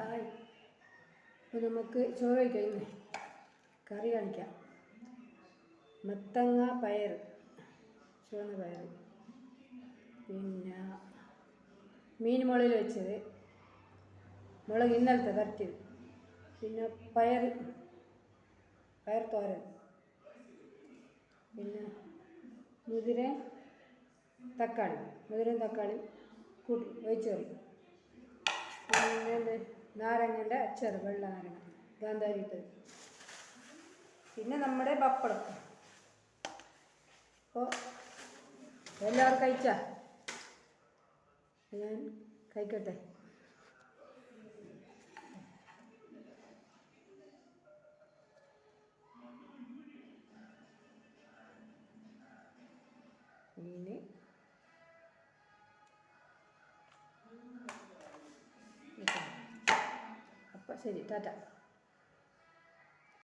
ആയി. അപ്പോൾ നമുക്ക് ചോറ് കഴിക്കാം കറി കാണിക്കാം. മത്തങ്ങ പയർ ചുവന്ന പയർ പിന്നെ മീൻ മുളയിൽ വെച്ചത്. മുളക് ഇന്നലത്തെ വരട്ടിയത്. പിന്നെ പയർ പയർ തോരൻ. പിന്നെ മുതിര തക്കാളി. മുതിരയും തക്കാളി കൂട്ടി എന്ത് നാരങ്ങന്റെ അച്ചാറ് വെള്ള നാരങ്ങ ഗാന്ധാരി ഇട്ടത് പിന്നെ നമ്മുടെ പപ്പടം. അപ്പോൾ എല്ലാവരും കഴിച്ചാ? ഞാൻ കഴിക്കട്ടെ? മീന് ശരി ടാറ്റ.